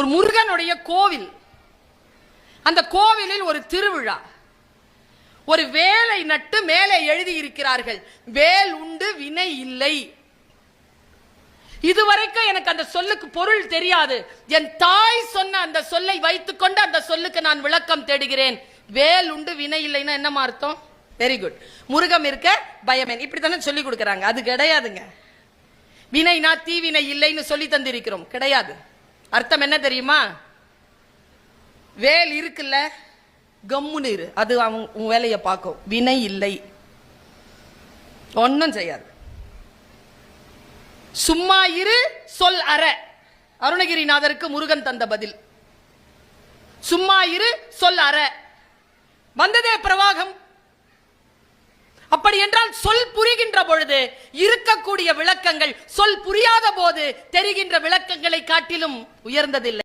ஒரு முருகனுடைய கோவில். அந்த கோவிலில் ஒரு திருவிழா. ஒரு வேலை நட்டு மேலே எழுதி இருக்கிறார்கள். வேல் உண்டு வினை இல்லை. இதுவரைக்கும் எனக்கு அந்த சொல்லுக்கு பொருள் தெரியாது. என் தாய் சொன்ன அந்த சொல்லை வைத்துக்கொண்டு அந்த சொல்லுக்கு நான் விளக்கம் தேடுகிறேன். வேல் உண்டு வினை இல்லைன்னா என்னமா அர்த்தம்? வெரி குட் முருகம் இருக்க பயமேன். இப்படி தானே சொல்லி கொடுக்குறாங்க. அது கிடையாதுங்க. வினைனா தீவினை இல்லைன்னு சொல்லி தந்திருக்கிறோம். கிடையாது. அர்த்தம் என்ன தெரியுமா? வேல் இருக்குல்ல கம்முன்னு இரு. அது அவன் உன் வேலையை பார்க்கும். வினை இல்லை. ஒன்றும் செய்யாது. சும்மா இரு சொல் அற. அருணகிரிநாதருக்கு முருகன் தந்த பதில். சும்மா இரு சொல் அற. வந்ததே என்றால் சொல் புரிகின்ற பொழுது இருக்கக்கூடிய விளக்கங்கள் சொல் புரியாத போது தெரிகின்ற விளக்கங்களை காட்டிலும் உயர்ந்ததில்லை.